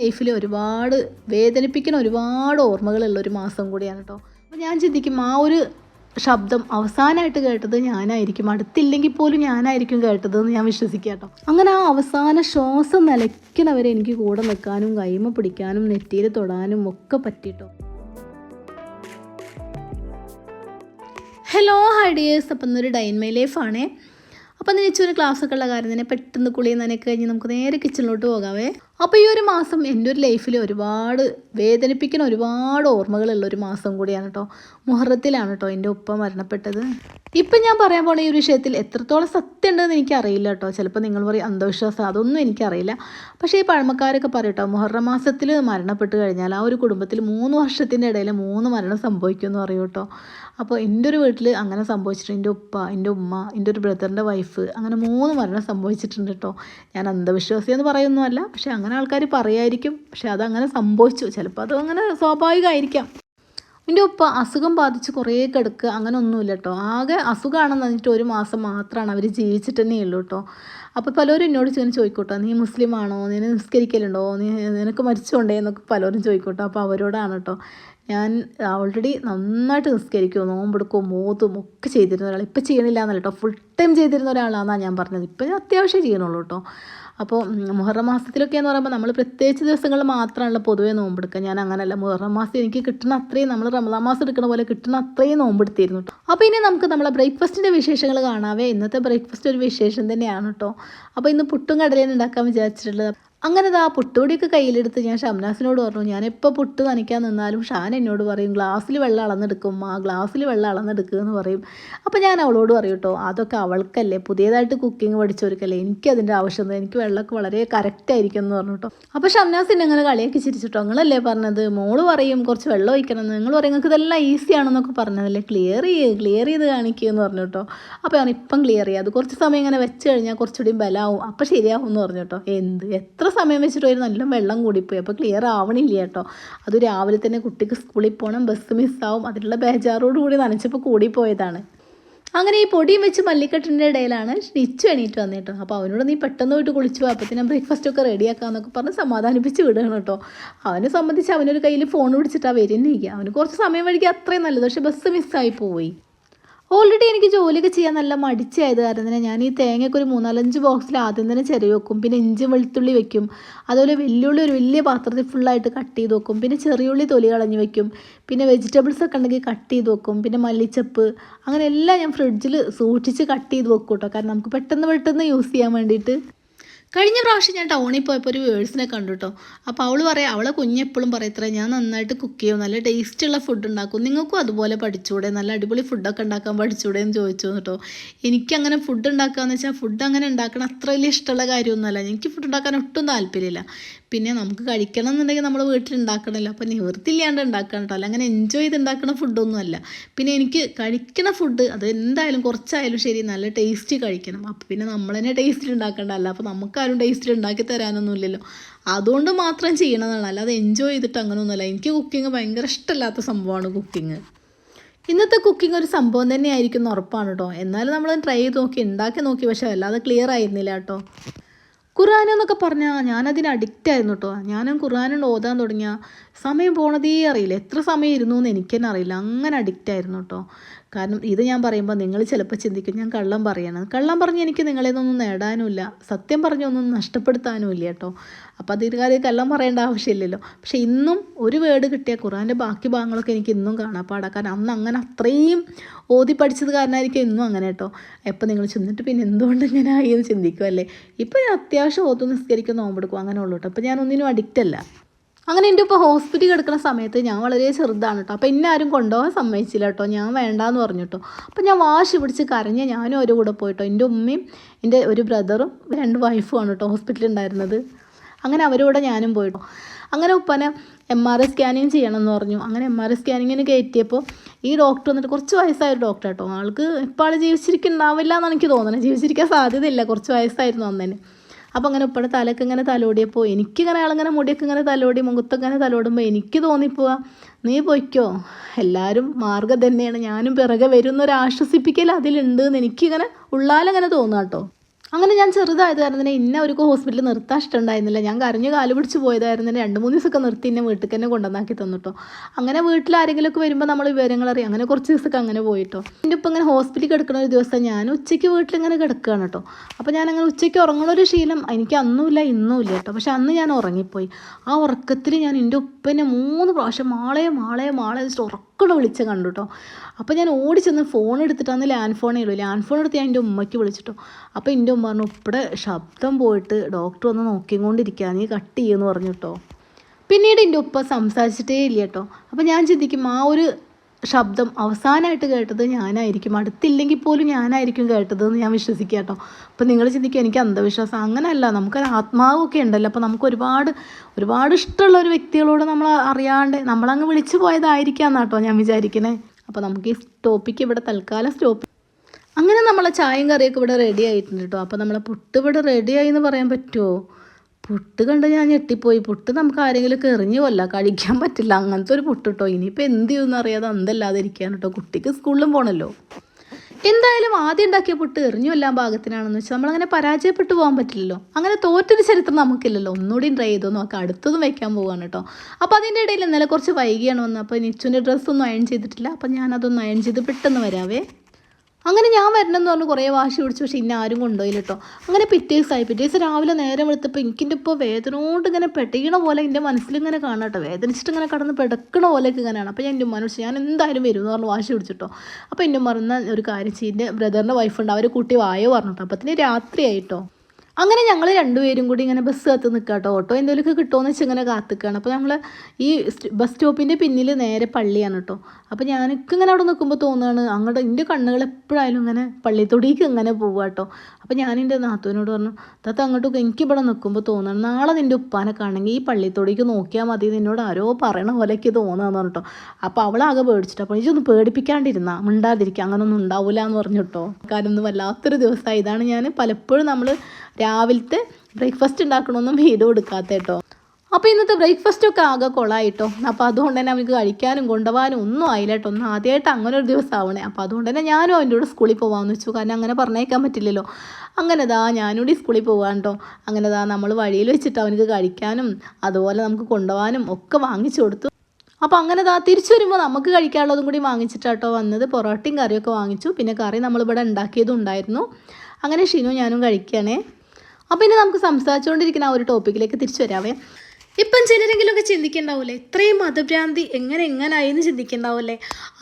ലൈഫിൽ ഒരുപാട് വേദനിപ്പിക്കുന്ന ഒരുപാട് ഓർമ്മകളുള്ള ഒരു മാസം കൂടിയാണ് കേട്ടോ അപ്പോൾ ഞാൻ ചിന്തിക്കും ആ ഒരു ശബ്ദം അവസാനമായിട്ട് കേട്ടത് ഞാനായിരിക്കും അടുത്തില്ലെങ്കിൽ പോലും ഞാനായിരിക്കും കേട്ടത് എന്ന് ഞാൻ വിശ്വസിക്കുക കേട്ടോ അങ്ങനെ ആ അവസാന ശ്വാസം നിലയ്ക്കുന്നവരെ എനിക്ക് കൂടെ നിൽക്കാനും കൈമ പിടിക്കാനും നെറ്റിയിൽ തൊടാനും ഒക്കെ പറ്റിട്ടോ ഹലോ ഹൈഡിയേഴ്സ് അപ്പം ഇന്നൊരു ഡൈൻ മൈ ലൈഫാണേ അപ്പം എന്ന് വെച്ചൊരു ക്ലാസ്സൊക്കെ ഉള്ള കാര്യം തന്നെ പെട്ടെന്ന് കുളിയിൽ നനയൊക്കെ കഴിഞ്ഞ് നമുക്ക് നേരെ കിച്ചണിലോട്ട് പോകാവേ. അപ്പോൾ ഈ ഒരു മാസം എന്റെ ഒരു ലൈഫിൽ ഒരുപാട് വേദനിപ്പിക്കുന്ന ഒരുപാട് ഓർമ്മകളുള്ള ഒരു മാസം കൂടിയാണ് കേട്ടോ മുഹറത്തിലാണ് കേട്ടോ എന്റെ ഉപ്പ മരണപ്പെട്ടത്. ഇപ്പം ഞാൻ പറയാൻ പോണ ഈ ഒരു വിഷയത്തിൽ എത്രത്തോളം സത്യം ഉണ്ടെന്ന് എനിക്കറിയില്ല കേട്ടോ ചിലപ്പോൾ നിങ്ങൾ പറയും അന്ധവിശ്വാസം അതൊന്നും എനിക്കറിയില്ല. പക്ഷേ ഈ പഴമക്കാരൊക്കെ പറയും കേട്ടോ മുഹറ മാസത്തിൽ മരണപ്പെട്ട് കഴിഞ്ഞാൽ ആ ഒരു കുടുംബത്തിൽ മൂന്ന് വർഷത്തിന്റെ ഇടയിൽ മൂന്ന് മരണം സംഭവിക്കുമെന്ന് പറയും കേട്ടോ അപ്പോൾ എന്റെ ഒരു വീട്ടിൽ അങ്ങനെ സംഭവിച്ചിട്ടുണ്ട്. എന്റെ ഉപ്പ എന്റെ ഉമ്മ എന്റെ ഒരു ബ്രദറിന്റെ വൈഫ് അങ്ങനെ മൂന്ന് മരണം സംഭവിച്ചിട്ടുണ്ട് കേട്ടോ ഞാൻ അന്ധവിശ്വാസി എന്ന് പറയുന്നതല്ല പക്ഷേ അങ്ങനെ ആൾക്കാർ പറയായിരിക്കും പക്ഷെ അതങ്ങനെ സംഭവിച്ചു. ചിലപ്പോൾ അത് അങ്ങനെ സ്വാഭാവികമായിരിക്കാം എന്റെ ഉപ്പ അസുഖം ബാധിച്ച് കുറേ കിടക്കുക അങ്ങനെ ഒന്നുമില്ല കേട്ടോ ആകെ അസുഖമാണെന്ന് പറഞ്ഞിട്ട് ഒരു മാസം മാത്രമാണ് അവർ ജീവിച്ചിട്ട് തന്നെ ഉള്ളൂ കേട്ടോ അപ്പോൾ പലരും എന്നോട് ഇങ്ങനെ ചോദിക്കോട്ടോ നീ മുസ്ലിം ആണോ നീ നിസ്കരിക്കലുണ്ടോ? നീ നിനക്ക് മരിച്ചോണ്ടേ? എന്നൊക്കെ പലരും ചോദിക്കോട്ടോ അപ്പോൾ അവരോടാണ് കേട്ടോ ഞാൻ ഓൾറെഡി നന്നായിട്ട് നിസ്കരിക്കും നോമ്പെടുക്കും മോതും ഒക്കെ ചെയ്തിരുന്ന ഒരാൾ ഇപ്പം ചെയ്യണില്ല എന്നല്ല കേട്ടോ ഫുൾ ടൈം ചെയ്തിരുന്ന ഒരാളാണെന്നാണ് ഞാൻ പറഞ്ഞത്. ഇപ്പം ഞാൻ അത്യാവശ്യം ചെയ്യണുള്ളൂ കേട്ടോ അപ്പോൾ മുഹറം മാസത്തിലൊക്കെ എന്ന് പറയുമ്പോൾ നമ്മൾ പ്രത്യേകിച്ച് ദിവസങ്ങൾ മാത്രമാണല്ലോ പൊതുവേ നോമ്പെടുക്കുക ഞാൻ അങ്ങനെയല്ല മുഹറം മാസം എനിക്ക് കിട്ടുന്ന അത്രയും നമ്മൾ റമദാൻ മാസം എടുക്കുന്ന പോലെ കിട്ടുന്ന അത്രയും നോമ്പെടുത്തിരുന്നു കേട്ടോ അപ്പോൾ ഇനി നമുക്ക് നമ്മളെ ബ്രേക്ക്ഫാസ്റ്റിന്റെ വിശേഷങ്ങൾ കാണാവേ. ഇന്നത്തെ ബ്രേക്ക്ഫാസ്റ്റ് ഒരു വിശേഷം തന്നെയാണ് കേട്ടോ അപ്പോൾ ഇന്ന് പുട്ടും കടലയും ഉണ്ടാക്കാൻ വിചാരിച്ചിട്ടുള്ളത് അങ്ങനെ ആ പുട്ടുപൊടിയൊക്കെ കയ്യിലെടുത്ത് ഞാൻ ഷംനാസിനോട് പറഞ്ഞു ഞാൻ എപ്പോൾ പുട്ട് നനയ്ക്കാൻ നിന്നാലും ഷാൻ എന്നോട് പറയും ഗ്ലാസ്സിൽ വെള്ളം അളന്നെടുക്കും ആ ഗ്ലാസ്സിൽ വെള്ളം അളന്നെടുക്കുക എന്ന് പറയും. അപ്പോൾ ഞാൻ അവളോട് പറയും കേട്ടോ അതൊക്കെ അവൾക്കല്ലേ പുതിയതായിട്ട് കുക്കിംഗ് പഠിച്ചവർക്കല്ലേ എനിക്കതിന്റെ ആവശ്യമൊന്നും എനിക്ക് വെള്ളമൊക്കെ വളരെ കറക്റ്റ് ആയിരിക്കും എന്ന് പറഞ്ഞു കേട്ടോ അപ്പോൾ ഷംനാസ് എന്നെ അങ്ങനെ കളിയാക്കി ചിരിച്ചിട്ടോ നിങ്ങളല്ലേ പറഞ്ഞത്? മോൾ പറയും കുറച്ച് വെള്ളം ഒഴിക്കണം നിങ്ങൾ പറയും നിങ്ങൾക്ക് ഇതെല്ലാം ഈസി ആണെന്നൊക്കെ പറഞ്ഞതല്ലേ ക്ലിയർ ചെയ്യ് ക്ലിയർ ചെയ്ത് കാണിക്കുക എന്ന് പറഞ്ഞു കേട്ടോ അപ്പോൾ ഞാൻ ഇപ്പം ക്ലിയർ ചെയ്യുക അത് കുറച്ച് സമയം ഇങ്ങനെ വെച്ച് കഴിഞ്ഞാൽ കുറച്ചുകൂടി ബലമാവും. അപ്പോൾ ശരിയാവും എന്ന് പറഞ്ഞു കേട്ടോ എന്ത്? എത്ര സമയം വെച്ചിട്ട് ഒരു നല്ല വെള്ളം കൂടിപ്പോയി. അപ്പോൾ ക്ലിയർ ആവണില്ല കേട്ടോ. അത് രാവിലെ തന്നെ കുട്ടിക്ക് സ്കൂളിൽ പോകണം ബസ് മിസ്സാവും അതിലുള്ള ബേജാറോട് കൂടി നനച്ചപ്പോൾ കൂടിപ്പോയതാണ്. അങ്ങനെ ഈ പൊടിയും വെച്ച് മല്ലിക്കെട്ടിന്റെ ഇടയിലാണ് നിച്ചു എണീറ്റ് വന്നിട്ടോ അപ്പോൾ അവനോട് നീ പെട്ടെന്ന് പോയിട്ട് കുളിച്ചു അപ്പത്തിന് ബ്രേക്ക്ഫാസ്റ്റ് ഒക്കെ റെഡിയാക്കാന്നൊക്കെ പറഞ്ഞ് സമാധാനിപ്പിച്ച് വിടുകയാണ് കേട്ടോ. അവനെ സംബന്ധിച്ച് അവനൊരു കയ്യിൽ ഫോൺ പിടിച്ചിട്ടാണ് വരുന്നിരിക്കുക അവന് കുറച്ച് സമയം വഴിക്ക് അത്രയും നല്ലത്. പക്ഷേ ബസ് മിസ്സായി പോയി. ഓൾറെഡി എനിക്ക് ജോലിയൊക്കെ ചെയ്യാൻ നല്ല മടിച്ചായത് കാരണം തന്നെ ഞാൻ ഈ തേങ്ങയൊക്കെ ഒരു മൂന്നാലഞ്ച് ബോക്സിൽ ആദ്യം തന്നെ ചെറിയ വെക്കും. പിന്നെ ഇഞ്ചി വെളുത്തുള്ളി വെക്കും. അതുപോലെ വെല്ലുള്ളി ഒരു വലിയ പാത്രത്തിൽ ഫുള്ളായിട്ട് കട്ട് ചെയ്ത് വെക്കും. പിന്നെ ചെറിയുള്ളി തൊലി കളഞ്ഞ് വെക്കും. പിന്നെ വെജിറ്റബിൾസ് ഒക്കെ ഉണ്ടെങ്കിൽ കട്ട് ചെയ്ത് വെക്കും. പിന്നെ മല്ലിച്ചപ്പ്. അങ്ങനെ എല്ലാം ഞാൻ ഫ്രിഡ്ജിൽ സൂക്ഷിച്ച് കട്ട് ചെയ്ത് വെക്കും കേട്ടോ കാരണം നമുക്ക് പെട്ടെന്ന് പെട്ടെന്ന് യൂസ് ചെയ്യാൻ വേണ്ടിയിട്ട്. കഴിഞ്ഞ പ്രാവശ്യം ഞാൻ ടൗണിൽ പോയപ്പോൾ ഒരു വേഴ്സിനെ കണ്ടു കേട്ടോ അപ്പോൾ അവൾ പറയാം അവളെ കുഞ്ഞെപ്പോഴും പറയത്ര ഞാൻ നന്നായിട്ട് കുക്ക് ചെയ്യും നല്ല ടേസ്റ്റുള്ള ഫുഡ് ഉണ്ടാക്കും. നിങ്ങൾക്കും അതുപോലെ പഠിച്ചൂടെ? നല്ല അടിപൊളി ഫുഡൊക്കെ ഉണ്ടാക്കാൻ പഠിച്ചൂടെ എന്ന് ചോദിച്ചു കേട്ടോ എനിക്കങ്ങനെ ഫുഡ് ഉണ്ടാക്കാന്ന് വെച്ചാൽ ഫുഡ് അങ്ങനെ ഉണ്ടാക്കണം അത്ര വലിയ ഇഷ്ടമുള്ള കാര്യമൊന്നുമല്ല. എനിക്ക് ഫുഡ് ഉണ്ടാക്കാൻ ഒട്ടും താല്പര്യമില്ല. പിന്നെ നമുക്ക് കഴിക്കണം എന്നുണ്ടെങ്കിൽ നമ്മൾ വീട്ടിൽ ഉണ്ടാക്കണമല്ലോ അപ്പോൾ നിവൃത്തില്ലാണ്ട് ഉണ്ടാക്കണം കേട്ടോ. അല്ല അങ്ങനെ എൻജോയ് ചെയ്ത് ഉണ്ടാക്കുന്ന ഫുഡൊന്നുമല്ല പിന്നെ എനിക്ക് കഴിക്കണ ഫുഡ് അത് എന്തായാലും കുറച്ചായാലും ശരി നല്ല ടേസ്റ്റ് കഴിക്കണം. അപ്പോൾ പിന്നെ നമ്മൾ തന്നെ ടേസ്റ്റിൽ ഉണ്ടാക്കേണ്ടതല്ല അപ്പോൾ നമുക്കാരും ടേസ്റ്റിൽ ഉണ്ടാക്കി തരാനൊന്നുമില്ലല്ലോ അതുകൊണ്ട് മാത്രം ചെയ്യണമെന്നാണ് അല്ലാതെ എൻജോയ് ചെയ്തിട്ട് അങ്ങനെയൊന്നുമല്ല എനിക്ക് കുക്കിംഗ് ഭയങ്കര ഇഷ്ടമില്ലാത്ത സംഭവമാണ് കുക്കിംഗ് ഇന്നത്തെ കുക്കിംഗ് ഒരു സംഭവം തന്നെയായിരിക്കും എന്ന് ഉറപ്പാണ് കേട്ടോ. എന്നാലും നമ്മൾ ട്രൈ ചെയ്ത് നോക്കി ഉണ്ടാക്കി നോക്കി പക്ഷേ അല്ലാതെ ക്ലിയർ ആയിരുന്നില്ല കേട്ടോ. ഖുർആൻ എന്നൊക്കെ പറഞ്ഞാൽ ഞാനതിന് അഡിക്റ്റ് ആയിരുന്നു കേട്ടോ ഞാനും ഖുർആൻ ഓതാൻ തുടങ്ങിയ സമയം പോണതേ അറിയില്ല. എത്ര സമയം ഇരുന്നു എന്ന് എനിക്ക് തന്നെ അറിയില്ല. അങ്ങനെ അഡിക്റ്റ് ആയിരുന്നു കേട്ടോ കാരണം ഇത് ഞാൻ പറയുമ്പോൾ നിങ്ങൾ ചിലപ്പോൾ ചിന്തിക്കും ഞാൻ കള്ളം പറയണം. കള്ളം പറഞ്ഞ് എനിക്ക് ഒന്നും നേടാനുമില്ല. സത്യം പറഞ്ഞൊന്നും നഷ്ടപ്പെടുത്താനും ഇല്ല കേട്ടോ. അപ്പോൾ അതിന് കള്ളം പറയേണ്ട ആവശ്യമില്ലല്ലോ. പക്ഷെ ഇന്നും ഒരു വേർഡ് കിട്ടിയ ഖുറാന്റെ ബാക്കി ഭാഗങ്ങളൊക്കെ എനിക്ക് ഇന്നും കാണാപ്പാടാ. കാരണം അന്ന് അങ്ങനെ അത്രയും ഓതി പഠിച്ചത് കാരണമായിരിക്കും ഇന്നും അങ്ങനെ കേട്ടോ. എപ്പോൾ നിങ്ങൾ ചെന്നിട്ട് പിന്നെ എന്തുകൊണ്ട് ഇങ്ങനെ ആയി എന്ന് ചിന്തിക്കുമല്ലേ ഇപ്പോൾ ഞാൻ അത്യാവശ്യം ഓത്തു നിസ്കരിക്കും നോമ്പെടുക്കും അങ്ങനെ ഉള്ളൂ കേട്ടോ. അപ്പോൾ ഞാൻ ഒന്നിനും അഡിക്റ്റ് അല്ല. അങ്ങനെ എന്റെ ഇപ്പോൾ ഹോസ്പിറ്റലിൽ കിടക്കുന്ന സമയത്ത് ഞാൻ വളരെ ചെറുതാണ് കേട്ടോ. അപ്പോൾ എന്നെ ആരും കൊണ്ടുപോകാൻ സമ്മതിച്ചില്ല കേട്ടോ. ഞാൻ വേണ്ടാന്ന് പറഞ്ഞു കേട്ടോ. അപ്പോൾ ഞാൻ വാശി പിടിച്ച് കരഞ്ഞ് ഞാനും ഒരു കൂടെ പോയിട്ടോ. എന്റെ ഉമ്മയും എന്റെ ഒരു ബ്രദറും രണ്ട് വൈഫുമാണ് കേട്ടോ ഹോസ്പിറ്റലിൽ ഉണ്ടായിരുന്നത്. അങ്ങനെ അവരോടെ ഞാനും പോയിട്ടോ. അങ്ങനെ ഉപ്പനെ എം ആർ ഐ സ്കാനിങ് ചെയ്യണമെന്ന് പറഞ്ഞു. അങ്ങനെ എം ആർ ഐ സ്കാനിങ്ങിന് കയറ്റിയപ്പോൾ ഈ ഡോക്ടർ വന്നിട്ട് കുറച്ച് വയസ്സായ ഡോക്ടർ കേട്ടോ ആൾക്ക് ഇപ്പോൾ ആൾ ജീവിച്ചിരിക്കുന്നുണ്ടാവില്ല എന്നാണ് എനിക്ക് തോന്നുന്നത്. ജീവിച്ചിരിക്കാൻ സാധ്യതയില്ല. കുറച്ച് വയസ്സായിരുന്നു അന്നേന്. അപ്പോൾ അങ്ങനെ ഉപ്പയുടെ തലക്ക് ഇങ്ങനെ തലോടിയപ്പോൾ എനിക്കിങ്ങനെ ആളിങ്ങനെ മുടിയൊക്കെ ഇങ്ങനെ തലോടി മുഖത്തൊക്കെ തലോടുമ്പോൾ എനിക്ക് തോന്നിപ്പോവാ നീ പൊയ്ക്കോ എല്ലാവരും മാർഗം തന്നെയാണ് ഞാനും പിറകെ വരും എന്നൊരു ആശ്വസിപ്പിക്കൽ അതിലുണ്ട് എന്ന് എനിക്കിങ്ങനെ ഉള്ളാലങ്ങനെ തോന്നുക കേട്ടോ അങ്ങനെ ഞാൻ ചെറുതായത് കാരണം തന്നെ ഇന്ന ഒരു ഹോസ്പിറ്റലിൽ നിർത്താൻ ഇഷ്ടമുണ്ടായിരുന്നില്ല. ഞാൻ കരഞ്ഞു കാൽ പിടിച്ച് പോയതായിരുന്നു തന്നെ. രണ്ട് മൂന്ന് ദിവസമൊക്കെ നിർത്തി എന്നെ വീട്ടിൽ തന്നെ കൊണ്ടുവന്നാക്കി തന്നിട്ടോ. അങ്ങനെ വീട്ടിൽ ആരെങ്കിലുമൊക്കെ വരുമ്പോൾ നമ്മൾ വിവരങ്ങൾ അറിയാം. അങ്ങനെ കുറച്ച് ദിവസമൊക്കെ അങ്ങനെ പോയിട്ടോ. എന്റെ ഇപ്പം ഇങ്ങനെ ഹോസ്പിറ്റലിൽ കിടക്കുന്ന ഒരു ദിവസം ഞാൻ ഉച്ചയ്ക്ക് വീട്ടിൽ ഇങ്ങനെ കിടക്കുകയാണ് കേട്ടോ. അപ്പോൾ ഞാൻ അങ്ങനെ ഉച്ചയ്ക്ക് ഉറങ്ങണ ഒരു ശീലം എനിക്ക് അന്നുമില്ല ഇന്നുമില്ല കേട്ടോ. പക്ഷെ അന്ന് ഞാൻ ഉറങ്ങിപ്പോയി. ആ ഉറക്കത്തിൽ ഞാൻ എന്റെ ഉപ്പനെ മൂന്ന് പ്രാവശ്യം മാളെ മാളെ മാളെ വെച്ചിട്ട് ഉറക്കടെ വിളിച്ച കണ്ടു കേട്ടോ അപ്പോൾ ഞാൻ ഓടി ചെന്ന് ഫോൺ എടുത്തിട്ടാണ് ലാൻഡ് ഫോണേ ഉള്ളൂ. ലാൻഡ് ഫോൺ എടുത്ത് ഞാൻ എന്റെ ഉമ്മയ്ക്ക് വിളിച്ചിട്ടോ. അപ്പോൾ എന്റെ ഉമ്മ പറഞ്ഞു ഉപ്പടെ ശബ്ദം പോയിട്ട് ഡോക്ടർ ഒന്ന് നോക്കിക്കൊണ്ടിരിക്കുക നീ കട്ട് ചെയ്യുമെന്ന് പറഞ്ഞു കേട്ടോ പിന്നീട് എന്റെ ഉപ്പ സംസാരിച്ചിട്ടേ ഇല്ല കേട്ടോ അപ്പോൾ ഞാൻ ചിന്തിക്കും ആ ഒരു ശബ്ദം അവസാനമായിട്ട് കേട്ടത് ഞാനായിരിക്കും. അടുത്തില്ലെങ്കിൽ പോലും ഞാനായിരിക്കും കേട്ടത് എന്ന് ഞാൻ വിശ്വസിക്കുക കേട്ടോ. അപ്പോൾ നിങ്ങൾ ചിന്തിക്കുക എനിക്ക് അന്ധവിശ്വാസം അങ്ങനെയല്ല നമുക്കൊരു ആത്മാവൊക്കെ ഉണ്ടല്ലോ. അപ്പോൾ നമുക്ക് ഒരുപാട് ഒരുപാട് ഇഷ്ടമുള്ള ഒരു വ്യക്തികളോട് നമ്മൾ അറിയാണ്ട് നമ്മളങ്ങ് വിളിച്ചു പോയതായിരിക്കാം എന്നാട്ടോ ഞാൻ വിചാരിക്കണേ. അപ്പോൾ നമുക്ക് ഈ ടോപ്പിക്ക് ഇവിടെ തൽക്കാലം സ്റ്റോപ്പ് അങ്ങനെ നമ്മളെ ചായയും കറിയൊക്കെ ഇവിടെ റെഡി ആയിട്ടുണ്ട് കേട്ടോ. അപ്പോൾ നമ്മളെ പുട്ട് ഇവിടെ റെഡി ആയി എന്ന് പറയാൻ പറ്റുമോ പുട്ട് കണ്ട് ഞാൻ ഞെട്ടിപ്പോയി. പുട്ട് നമുക്ക് ആരെങ്കിലും എറിഞ്ഞു കൊല്ല. കഴിക്കാൻ പറ്റില്ല. അങ്ങനത്തെ ഒരു പുട്ട് കേട്ടോ ഇനിയിപ്പോൾ എന്ത് ചെയ്യുമെന്ന് അറിയാതെ അന്തല്ലാതെ ഇരിക്കാൻ കേട്ടോ കുട്ടിക്ക് സ്കൂളിലും പോകണല്ലോ എന്തായാലും ആദ്യം ഉണ്ടാക്കിയ പുട്ട് എറിഞ്ഞു എല്ലാം ഭാഗത്തിനാണെന്ന് വെച്ചാൽ നമ്മളങ്ങനെ പരാജയപ്പെട്ടു പോകാൻ പറ്റില്ലല്ലോ. അങ്ങനെ തോറ്റൊരു ചരിത്രം നമുക്കില്ലല്ലോ. ഒന്നുകൂടി ട്രൈ ചെയ്തു നോക്കാം. അടുത്തതും വയ്ക്കാൻ പോവാണ് കേട്ടോ അപ്പോൾ അതിന്റെ ഇടയിൽ ഇന്നലെ കുറച്ച് വൈകിയാണ് വന്നത്. അപ്പോൾ നിച്ചുവിന്റെ ഡ്രസ്സൊന്നും അയൺ ചെയ്തിട്ടില്ല. അപ്പോൾ ഞാനതൊന്ന് അയൺ ചെയ്ത് പെട്ടെന്ന് വരാവേ. അങ്ങനെ ഞാൻ വരണം എന്ന് പറഞ്ഞ് കുറേ വാശി പിടിച്ചു പക്ഷെ ഇന്നെ ആരും കൊണ്ടുപോയില്ല കേട്ടോ അങ്ങനെ പിറ്റേ ദിവസമായി പിറ്റേ ദിവസം രാവിലെ നേരം വെളുത്തപ്പോൾ എനിക്കിന്റെ ഇപ്പോൾ വേദനോട് ഇങ്ങനെ പെട്ടീണ പോലെ എന്റെ മനസ്സിലിങ്ങനെ കാണാം കേട്ടോ വേദനിച്ചിട്ട് ഇങ്ങനെ കടന്ന് പെടക്കണ പോലെയൊക്കെ ഇങ്ങനെയാണ്. അപ്പോൾ ഞാൻ എന്റെ ഉമ്മാനോട് ഞാൻ എന്തായാലും വരും എന്ന് പറഞ്ഞ് വാശി പിടിച്ചിട്ടോ അപ്പോൾ എന്റെ മറന്ന ഒരു കാര്യം ചെയ്യുന്ന ബ്രദറിന്റെ വൈഫുണ്ട് അവർ കുട്ടി വായോ പറഞ്ഞിട്ടോ. അപ്പത്തിന് രാത്രിയായിട്ടോ അങ്ങനെ ഞങ്ങൾ രണ്ടുപേരും കൂടി ഇങ്ങനെ ബസ് കാത്ത് നിൽക്കുക കേട്ടോ ഓട്ടോ എന്തെങ്കിലുമൊക്കെ കിട്ടുമെന്ന് വെച്ച് ഇങ്ങനെ കാത്തിക്കുകയാണ് അപ്പോൾ നമ്മൾ ഈ ബസ് സ്റ്റോപ്പിന്റെ പിന്നിൽ നേരെ പള്ളിയാണ് കേട്ടോ അപ്പോൾ ഞാനൊക്കെ ഇങ്ങനെ അവിടെ നിൽക്കുമ്പോൾ തോന്നുകയാണ് അങ്ങോട്ട് എന്റെ കണ്ണുകൾ എപ്പോഴായാലും ഇങ്ങനെ പള്ളിത്തൊടിക്ക് ഇങ്ങനെ പോവുക കേട്ടോ അപ്പോൾ ഞാൻ എന്റെ നാത്തുവിനോട് പറഞ്ഞു താത്ത അങ്ങോട്ട് എനിക്ക് ഇവിടെ നിൽക്കുമ്പോൾ തോന്നുകയാണ് നാളെ നിന്റെ ഉപ്പാനെ കാണണമെങ്കിൽ ഈ പള്ളിത്തൊടിക്ക് നോക്കിയാൽ മതി. നിന്നോട് ആരോ പറയണ പോലെയൊക്കെ തോന്നുകയെന്ന് പറഞ്ഞിട്ടോ അപ്പോൾ അവളാകെ പേടിച്ചിട്ട് അപ്പോൾ എനിക്കൊന്ന് പേടിപ്പിക്കാണ്ടിരുന്ന മിണ്ടാതിരിക്കുക അങ്ങനൊന്നും ഉണ്ടാവില്ല എന്ന് പറഞ്ഞു കേട്ടോ കാരണം വല്ലാത്തൊരു ദിവസമായി ഇതാണ് ഞാൻ പലപ്പോഴും നമ്മൾ രാവിലത്തെ ബ്രേക്ക്ഫാസ്റ്റ് ഉണ്ടാക്കണമെന്നും വീട് കൊടുക്കാത്ത കേട്ടോ. അപ്പോൾ ഇന്നത്തെ ബ്രേക്ക്ഫാസ്റ്റ് ഒക്കെ ആകെ കൊളായിട്ടോ. അപ്പോൾ അതുകൊണ്ട് തന്നെ അവർക്ക് കഴിക്കാനും കൊണ്ടുപോകാനും ഒന്നും ആയില്ല കേട്ടോ. ഒന്നും ആദ്യമായിട്ട് അങ്ങനെ ഒരു ദിവസം ആവണേ അപ്പോൾ അതുകൊണ്ട് തന്നെ ഞാനും അവന്റെ കൂടെ സ്കൂളിൽ പോകാമെന്ന് വെച്ചു. കാരണം അങ്ങനെ പറഞ്ഞേക്കാൻ പറ്റില്ലല്ലോ. അങ്ങനെ ദാ ഞാനൂടി സ്കൂളിൽ പോകാൻ കേട്ടോ. അങ്ങനെ ദാ നമ്മൾ വഴിയിൽ വെച്ചിട്ട് അവനക്ക് കഴിക്കാനും അതുപോലെ നമുക്ക് കൊണ്ടുപോകാനും ഒക്കെ വാങ്ങിച്ചു കൊടുത്തു. അപ്പോൾ അങ്ങനെ ദാ തിരിച്ചു വരുമ്പോൾ നമുക്ക് കഴിക്കാനുള്ളതും കൂടി വാങ്ങിച്ചിട്ടാട്ടോ വന്നത്. പൊറോട്ടയും കറിയൊക്കെ വാങ്ങിച്ചു. പിന്നെ കറി നമ്മളിവിടെ ഉണ്ടാക്കിയതും ഉണ്ടായിരുന്നു. അങ്ങനെ ഷിനു ഞാനും കഴിക്കുകയാണേ. അപ്പോൾ ഇനി നമുക്ക് സംസാരിച്ചുകൊണ്ടിരിക്കുന്ന ആ ഒരു ടോപ്പിക്കിലേക്ക് തിരിച്ചു വരാവേ. ഇപ്പം ചിലരെങ്കിലുമൊക്കെ ചിന്തിക്കണ്ടാവൂലേ? ഇത്രയും മതഭ്രാന്തി എങ്ങനെ എങ്ങനായി എന്ന് ചിന്തിക്കണ്ടാവൂലേ?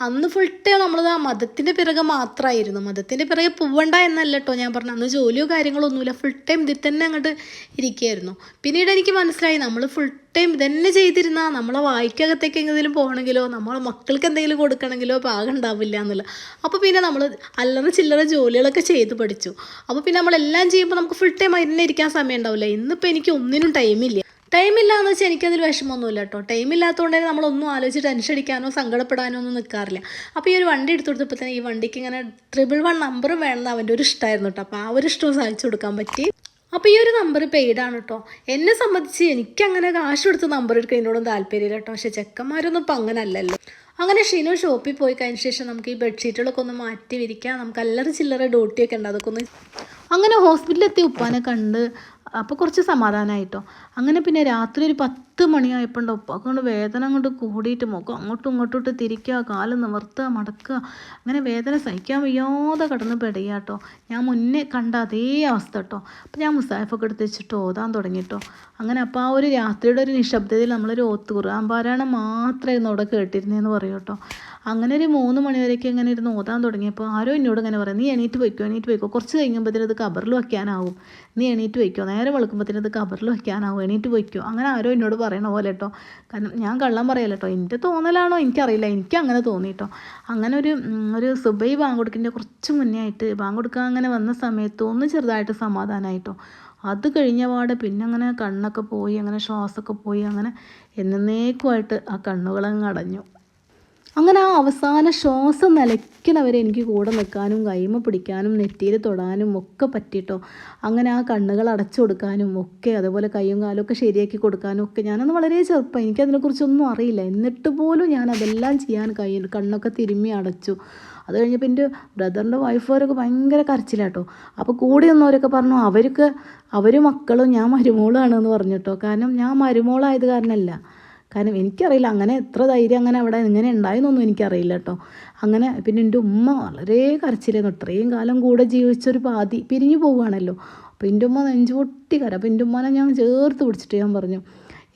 അന്ന് ഫുൾ ടൈം നമ്മൾ ആ മതത്തിന്റെ പിറകെ മാത്രമായിരുന്നു മതത്തിന്റെ പിറകെ പോവണ്ട എന്നല്ല കേട്ടോ ഞാൻ പറഞ്ഞു. അന്ന് ജോലിയോ കാര്യങ്ങളോ ഒന്നുമില്ല ഫുൾ ടൈം ഇതിൽ തന്നെ അങ്ങോട്ട് ഇരിക്കുകയായിരുന്നു പിന്നീട് എനിക്ക് മനസ്സിലായി. നമ്മൾ ഫുൾ ടൈം ഇതന്നെ ചെയ്തിരുന്നാൽ നമ്മളെ വായിക്കകത്തേക്ക് എന്തെങ്കിലും പോകണമെങ്കിലോ നമ്മളെ മക്കൾക്ക് എന്തെങ്കിലും കൊടുക്കണമെങ്കിലോ പാകം ഉണ്ടാവില്ല എന്നുള്ള. അപ്പോൾ പിന്നെ നമ്മൾ അല്ലറ ചില്ലറ ജോലികളൊക്കെ ചെയ്ത് പഠിച്ചു. അപ്പോൾ പിന്നെ നമ്മളെല്ലാം ചെയ്യുമ്പോൾ നമുക്ക് ഫുൾ ടൈം അതിനെ ഇരിക്കാൻ സമയം ഉണ്ടാവില്ല. ഇന്നിപ്പോൾ എനിക്ക് ഒന്നിനും ടൈമില്ല ടൈമില്ല എന്ന് വെച്ചാൽ എനിക്കതിൽ വിഷമമൊന്നുമില്ല കേട്ടോ ടൈം ഇല്ലാത്തതുകൊണ്ട് തന്നെ നമ്മളൊന്നും ആലോചിച്ച് ടെൻഷൻ അടിക്കാനോ സങ്കടപ്പെടാനോ ഒന്നും നിൽക്കാറില്ല അപ്പോൾ ഈ ഒരു വണ്ടി എടുത്തു കൊടുത്തപ്പോൾ തന്നെ ഈ വണ്ടിക്ക് ഇങ്ങനെ ട്രിപ്പിൾ വൺ നമ്പറും വേണമെന്ന് അവന്റെ ഒരു ഇഷ്ടമായിരുന്നു കേട്ടോ അപ്പോൾ ആ ഒരു ഇഷ്ടവും സാധിച്ചു കൊടുക്കാൻ പറ്റി. അപ്പോൾ ഈ ഒരു നമ്പർ പെയ്ഡാണ് കേട്ടോ എന്നെ സംബന്ധിച്ച് എനിക്കങ്ങനെ കാശ് കൊടുത്ത് നമ്പർ എടുക്കുന്നതിനോടും താല്പര്യമില്ല കേട്ടോ പക്ഷേ ചെക്കന്മാരൊന്നും ഇപ്പം അങ്ങനെ അല്ലല്ലോ അങ്ങനെ ഷീനു ഷോപ്പിൽ പോയി കഴിഞ്ഞ ശേഷം നമുക്ക് ഈ ബെഡ്ഷീറ്റുകളൊക്കെ ഒന്ന് മാറ്റി വിരിക്കാം. നമുക്ക് അല്ലറ ചില്ലറ ഡ്യൂട്ടിയൊക്കെ ഉണ്ട്. അതൊക്കെ ഒന്ന് അങ്ങനെ ഹോസ്പിറ്റലിലെത്തി ഉപ്പാനെ കണ്ട് അപ്പോൾ കുറച്ച് സമാധാനമായിട്ടോ അങ്ങനെ പിന്നെ രാത്രി ഒരു പത്ത് മണിയായപ്പോൾ ഉണ്ട് ഉപ്പ കൊണ്ട് വേദന അങ്ങോട്ട് കൂടിയിട്ട് മുഖം അങ്ങോട്ടും ഇങ്ങോട്ടും ഇട്ട് തിരിക്കുക കാൽ നിവർത്തുക മടക്കുക അങ്ങനെ വേദന സഹിക്കാൻ വയ്യാതെ കടന്ന് പെടുക കേട്ടോ ഞാൻ മുന്നേ കണ്ട അതേ അവസ്ഥ കേട്ടോ. അപ്പോൾ ഞാൻ മുസാഫൊക്കെ എടുത്ത് വെച്ചിട്ട് ഓതാൻ തുടങ്ങിട്ടോ. അങ്ങനെ അപ്പോൾ ആ ഒരു രാത്രിയുടെ ഒരു നിശബ്ദതയിൽ നമ്മളൊരു ഓത്ത് ഖുർആൻ പാരായണം മാത്രമായിരുന്നു അവിടെ കേട്ടിരുന്നതെന്ന് പറയും കേട്ടോ. അങ്ങനെ ഒരു മൂന്ന് മണി വരെയൊക്കെ ഇങ്ങനെ ഇരുന്ന് ഓതാൻ തുടങ്ങിയപ്പോൾ ആരോ എന്നോട് ഇങ്ങനെ പറയും നീ എണീറ്റ് വയ്ക്കോ എണീറ്റ് വയ്ക്കോ കുറച്ച് കഴിയുമ്പോഴത്തേനും ഇത് കബറിൽ വയ്ക്കാനാവും. നീ എണീറ്റ് വയ്ക്കോ നേരെ വെളുക്കുമ്പോഴത്തേനും ഇത് കബറിൽ വയ്ക്കാനാവും. എണീറ്റ് വയ്ക്കോ അങ്ങനെ ആരോ എന്നോട് പറയണ പോലെ കേട്ടോ കാരണം ഞാൻ കള്ളം പറയല്ല കേട്ടോ എന്റെ തോന്നലാണോ എനിക്കറിയില്ല. എനിക്ക് അങ്ങനെ തോന്നി കേട്ടോ അങ്ങനെ ഒരു ഒരു സുബൈ ബാങ്ക് കൊടുക്കിന്റെ കുറച്ച് മുന്നേ ആയിട്ട് ബാങ്ക് കൊടുക്കാൻ അങ്ങനെ വന്ന സമയത്ത് ഒന്ന് ചെറുതായിട്ട് സമാധാനമായിട്ടോ അത് കഴിഞ്ഞ പാടെ പിന്നെ അങ്ങനെ കണ്ണൊക്കെ പോയി അങ്ങനെ ശ്വാസമൊക്കെ പോയി അങ്ങനെ എന്നേക്കുമായിട്ട് ആ കണ്ണുകളങ്ങ് അടഞ്ഞു. അങ്ങനെ ആ അവസാന ശ്വാസം നിലയ്ക്കുന്നവരെ എനിക്ക് കൂടെ നിൽക്കാനും കൈമ പിടിക്കാനും നെറ്റിയിൽ തൊടാനും ഒക്കെ പറ്റിയിട്ടോ. അങ്ങനെ ആ കണ്ണുകൾ അടച്ചു കൊടുക്കാനും ഒക്കെ അതുപോലെ കൈയും കാലും ഒക്കെ ശരിയാക്കി കൊടുക്കാനും ഒക്കെ ഞാനന്ന് വളരെ ചെറുപ്പം എനിക്കതിനെക്കുറിച്ചൊന്നും അറിയില്ല. എന്നിട്ട് പോലും ഞാൻ അതെല്ലാം ചെയ്യാൻ കൈ കണ്ണൊക്കെ തിരുമ്മി അടച്ചു. അത് കഴിഞ്ഞപ്പോൾ എന്റെ ബ്രദറിന്റെ വൈഫുകാരൊക്കെ ഭയങ്കര കരച്ചിലാട്ടോ. അപ്പോൾ കൂടെ നിന്നവരൊക്കെ പറഞ്ഞു അവർക്ക് അവർ മക്കളും ഞാൻ മരുമോളാണെന്ന് പറഞ്ഞു കേട്ടോ കാരണം ഞാൻ മരുമോളായത് കാരണമല്ല. കാരണം എനിക്കറിയില്ല അങ്ങനെ എത്ര ധൈര്യം അങ്ങനെ അവിടെ ഇങ്ങനെ ഉണ്ടായെന്നൊന്നും എനിക്കറിയില്ല കേട്ടോ. അങ്ങനെ പിന്നെ എന്റെ ഉമ്മ വളരെ കരച്ചിലായിരുന്നു. ഇത്രയും കാലം കൂടെ ജീവിച്ചൊരു പാതി പിരിഞ്ഞു പോവുകയാണല്ലോ. അപ്പോൾ എന്റെ ഉമ്മ നെഞ്ചു പൊട്ടി കര അപ്പോൾ എന്റെ ഉമ്മനെ ഞാൻ ചേർത്ത് പിടിച്ചിട്ട് ഞാൻ പറഞ്ഞു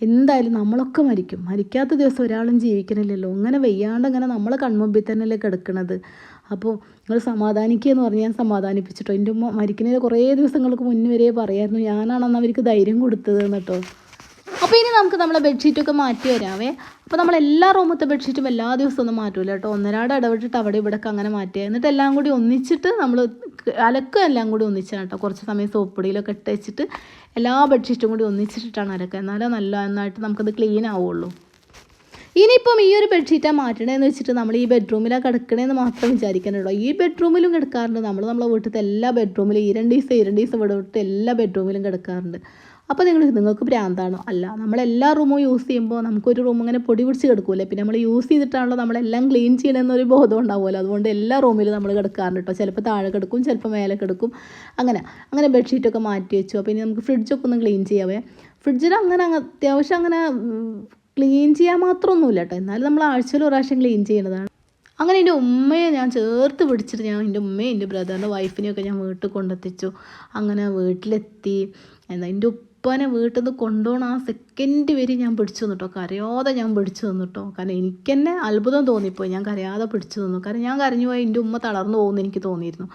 എന്തായാലും നമ്മളൊക്കെ മരിക്കും. മരിക്കാത്ത ദിവസം ഒരാളും ജീവിക്കണില്ലല്ലോ. അങ്ങനെ വെയ്യാണ്ട് അങ്ങനെ നമ്മളെ കൺമുമ്പിൽ തന്നെയല്ലേ കിടക്കണത്. അപ്പോൾ നിങ്ങൾ സമാധാനിക്കുക എന്ന് പറഞ്ഞ് ഞാൻ സമാധാനിപ്പിച്ചിട്ടോ. എന്റെ ഉമ്മ മരിക്കുന്നതിന് കുറേ ദിവസങ്ങൾക്ക് മുന്നേ വരെ പറയായിരുന്നു ഞാനാണെന്ന് അവർക്ക് ധൈര്യം കൊടുത്തത് കേട്ടോ. അപ്പോൾ ഇനി നമുക്ക് നമ്മളെ ബെഡ്ഷീറ്റൊക്കെ മാറ്റി വരാവേ. അപ്പോൾ നമ്മൾ എല്ലാ റൂമത്തെ ബെഡ്ഷീറ്റും എല്ലാ ദിവസവും ഒന്നും മാറ്റൂല കേട്ടോ. ഒന്നരാട് ഇടവിട്ടിട്ട് അവിടെ ഇവിടെയൊക്കെ അങ്ങനെ മാറ്റുക എന്നിട്ട് എല്ലാം കൂടി ഒന്നിച്ചിട്ട് നമ്മൾ അലക്കും എല്ലാം കൂടി ഒന്നിച്ചാണ് കേട്ടോ. കുറച്ച് സമയം സോപ്പൊടിയിലൊക്കെ ഇട്ട് വെച്ചിട്ട് എല്ലാ ബെഡ്ഷീറ്റും കൂടി ഒന്നിച്ചിട്ടിട്ടാണ് അലക്കുക. എന്നാലേ നല്ല നന്നായിട്ട് നമുക്കത് ക്ലീൻ ആവുള്ളൂ. ഇനിയിപ്പം ഈ ഒരു ബെഡ്ഷീറ്റാണ് മാറ്റണേന്ന് വെച്ചിട്ട് നമ്മൾ ഈ ബെഡ്റൂമിലാണ് കിടക്കണേന്ന് മാത്രം വിചാരിക്കണുള്ളൂ ഈ ബെഡ്റൂമിലും കിടക്കാറുണ്ട്. നമ്മൾ നമ്മളെ വീട്ടിലത്തെ എല്ലാ ബെഡ്റൂമിലും ഈ രണ്ട് ദിവസം ഈ രണ്ട് ദിവസം ഇവിടെ വിട്ട് എല്ലാ ബെഡ്റൂമിലും കിടക്കാറുണ്ട്. അപ്പോൾ നിങ്ങൾ നിങ്ങൾക്ക് ഭ്രാന്താണോ? അല്ല നമ്മളെല്ലാ റൂമും യൂസ് ചെയ്യുമ്പോൾ നമുക്കൊരു റൂം ഇങ്ങനെ പൊടി പിടിച്ച് കിടക്കൂലേ പിന്നെ നമ്മൾ യൂസ് ചെയ്തിട്ടാണല്ലോ നമ്മളെല്ലാം ക്ലീൻ ചെയ്യണമെന്നൊരു ബോധം ഉണ്ടാവുമല്ലോ. അതുകൊണ്ട് എല്ലാ റൂമിലും നമ്മൾ കിടക്കാറുണ്ട് കേട്ടോ ചിലപ്പോൾ താഴെ കിടക്കും ചിലപ്പോൾ മേലെ കിടക്കും. അങ്ങനെ അങ്ങനെ ബെഡ്ഷീറ്റൊക്കെ മാറ്റി വെച്ചു. അപ്പോൾ ഇനി നമുക്ക് ഫ്രിഡ്ജൊക്കെ ഒന്ന് ക്ലീൻ ചെയ്യാവേ. ഫ്രിഡ്ജിൽ അങ്ങനെ അങ്ങ് അത്യാവശ്യം അങ്ങനെ ക്ലീൻ ചെയ്യാൻ മാത്രമൊന്നുമില്ല കേട്ടോ എന്നാലും നമ്മൾ ആഴ്ചയിൽ ഒരു ക്ലീൻ ചെയ്യുന്നതാണ്. അങ്ങനെ എന്റെ ഉമ്മയെ ഞാൻ ചേർത്ത് പിടിച്ചിട്ട് ഞാൻ എന്റെ ഉമ്മയും എന്റെ ബ്രദറിന്റെ വൈഫിനെയൊക്കെ ഞാൻ വീട്ടിൽ കൊണ്ടെത്തിച്ചു. അങ്ങനെ വീട്ടിലെത്തി. എന്താ എന്റെ ഉപ്പനെ വീട്ടിൽ നിന്ന് കൊണ്ടുപോകണം ആ സെക്കൻഡ് വരെ ഞാൻ പിടിച്ചു നിന്നിട്ടോ കരയാതെ ഞാൻ പിടിച്ചു നിന്നിട്ടോ കാരണം എനിക്ക് തന്നെ അത്ഭുതം തോന്നിപ്പോയി. ഞാൻ കരയാതെ പിടിച്ചു നിന്നു. കാരണം ഞാൻ കരഞ്ഞു പോയി എന്റെ ഉമ്മ തളർന്നു പോകുമെന്ന് എനിക്ക് തോന്നിയിരുന്നു.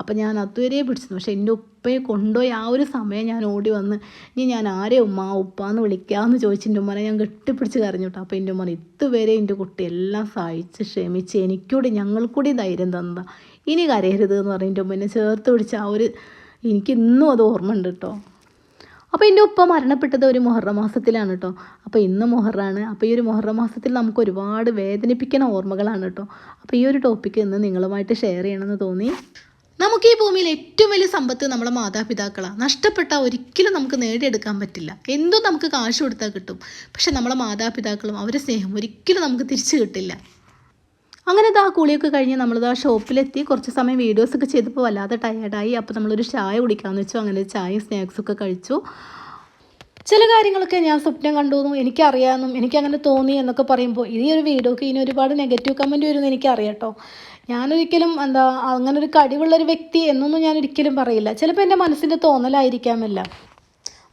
അപ്പം ഞാൻ അതുവരെ പിടിച്ചു പക്ഷെ എന്റെ ഉപ്പയെ കൊണ്ടുപോയി ആ ഒരു സമയം ഞാൻ ഓടി വന്ന് ഇനി ഞാൻ ആരെ ഉമ്മ ഉപ്പ എന്ന് വിളിക്കാമെന്ന് ചോദിച്ചു എന്റെ ഉമ്മനെ ഞാൻ കെട്ടിപ്പിടിച്ച് കരഞ്ഞു കേട്ടോ അപ്പോൾ എന്റെ ഉമ്മ ഇതുവരെ എന്റെ കുട്ടി എല്ലാം സഹിച്ച് ക്ഷമിച്ച് എനിക്കൂടി ഞങ്ങൾക്കൂടി ധൈര്യം തന്ന ഇനി കരയരുത് എന്ന് പറഞ്ഞ് എന്റെ ഉമ്മനെ ചേർത്ത് പിടിച്ച് ആ ഒരു എനിക്ക് ഇന്നും അത് ഓർമ്മ ഉണ്ട് കേട്ടോ അപ്പോൾ എന്റെ ഉപ്പ മരണപ്പെട്ടത് ഒരു മൊഹറ മാസത്തിലാണ് കേട്ടോ അപ്പോൾ ഇന്ന് മൊഹറാണ്. അപ്പോൾ ഈ ഒരു മൊഹറ മാസത്തിൽ നമുക്ക് ഒരുപാട് വേദനിപ്പിക്കുന്ന ഓർമ്മകളാണ് കേട്ടോ അപ്പോൾ ഈ ഒരു ടോപ്പിക്ക് ഇന്ന് നിങ്ങളുമായിട്ട് ഷെയർ ചെയ്യണമെന്ന് തോന്നി. നമുക്ക് ഈ ഭൂമിയിൽ ഏറ്റവും വലിയ സമ്പത്ത് നമ്മളെ മാതാപിതാക്കളാണ് നഷ്ടപ്പെട്ട ഒരിക്കലും നമുക്ക് നേടിയെടുക്കാൻ പറ്റില്ല. എന്തും നമുക്ക് കാശ് കൊടുത്താൽ കിട്ടും. പക്ഷെ നമ്മളെ മാതാപിതാക്കളും അവരുടെ സ്നേഹം ഒരിക്കലും നമുക്ക് തിരിച്ചു കിട്ടില്ല. അങ്ങനെ ഇതാ കുളിയൊക്കെ കഴിഞ്ഞ് നമ്മളിതാ ഷോപ്പിലെത്തി. കുറച്ച് സമയം വീഡിയോസ് വീഡിയോസൊക്കെ ചെയ്തപ്പോൾ വല്ലാതെ ടയേർഡായി അപ്പോൾ നമ്മളൊരു ചായ കുടിക്കാമെന്ന് വെച്ചു. അങ്ങനെ ചായയും സ്നാക്സൊക്കെ കഴിച്ചു. ചില കാര്യങ്ങളൊക്കെ ഞാൻ സ്വപ്നം കണ്ടു എന്നും എനിക്കറിയാമെന്നും എനിക്കങ്ങനെ തോന്നി എന്നൊക്കെ പറയുമ്പോൾ ഈ ഒരു വീഡിയോക്ക് ഇനി ഒരുപാട് നെഗറ്റീവ് കമന്റ് വരുമെന്ന് എനിക്കറിയാം കേട്ടോ ഞാനൊരിക്കലും എന്താ അങ്ങനെ ഒരു കഴിവുള്ളൊരു വ്യക്തി എന്നൊന്നും ഞാൻ ഒരിക്കലും പറയില്ല. ചിലപ്പോൾ എന്റെ മനസ്സിന്റെ തോന്നലായിരിക്കാമല്ല.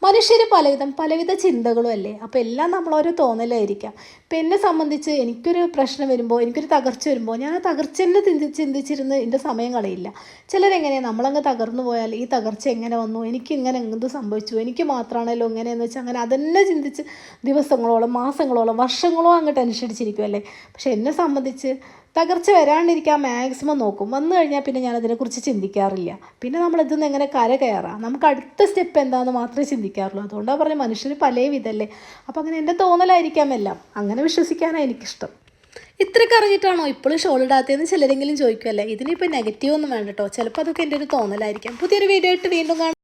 മനുഷ്യർ പലവിധം പലവിധ ചിന്തകളും അല്ലേ? അപ്പോൾ എല്ലാം നമ്മളോരോ തോന്നലായിരിക്കാം. ഇപ്പം എന്നെ സംബന്ധിച്ച് എനിക്കൊരു പ്രശ്നം വരുമ്പോൾ എനിക്കൊരു തകർച്ച വരുമ്പോൾ ഞാൻ ആ തകർച്ച തന്നെ ചിന്തി ചിന്തിച്ചിരുന്ന് എന്റെ സമയം കളയില്ല. ചിലരെങ്ങനെയാണ് നമ്മളങ്ങ് തകർന്നു പോയാൽ ഈ തകർച്ച എങ്ങനെ വന്നു? എനിക്ക് ഇങ്ങനെ എന്ത് സംഭവിച്ചു? എനിക്ക് മാത്രമാണല്ലോ ഇങ്ങനെയെന്ന് വെച്ചാൽ അങ്ങനെ അതന്നെ ചിന്തിച്ച് ദിവസങ്ങളോളം മാസങ്ങളോളം വർഷങ്ങളോളം അങ്ങ് ടെൻഷൻ അടിച്ചിരിക്കും അല്ലേ? പക്ഷെ എന്നെ സംബന്ധിച്ച് തകർച്ച വരാണ്ടിരിക്കാൻ മാക്സിമം നോക്കും. വന്നു കഴിഞ്ഞാൽ പിന്നെ ഞാൻ അതിനെക്കുറിച്ച് ചിന്തിക്കാറില്ല. പിന്നെ നമ്മൾ ഇതിന്ന് എങ്ങനെ കര കയറാം നമുക്ക് അടുത്ത സ്റ്റെപ്പ് എന്താണെന്ന് മാത്രമേ ചിന്തിക്കാറുള്ളൂ. അതുകൊണ്ടാണ് പറഞ്ഞത് മനുഷ്യർ പല വിധല്ലേ അപ്പോൾ അങ്ങനെ എന്റെ തോന്നലായിരിക്കാം എല്ലാം. അങ്ങനെ വിശ്വസിക്കാനാണ് എനിക്കിഷ്ടം. ഇത്രയൊക്കെ അറിഞ്ഞിട്ടാണോ ഇപ്പോഴും ഷോൾ ഇടാത്തതെന്ന് ചിലരെങ്കിലും ചോദിക്കുമല്ലേ ഇതിനിപ്പോൾ നെഗറ്റീവ് ഒന്നും വേണ്ട കേട്ടോ ചിലപ്പോൾ അതൊക്കെ എന്റെ ഒരു തോന്നലായിരിക്കാം. പുതിയൊരു വീഡിയോ ആയിട്ട് വീണ്ടും കാണാം.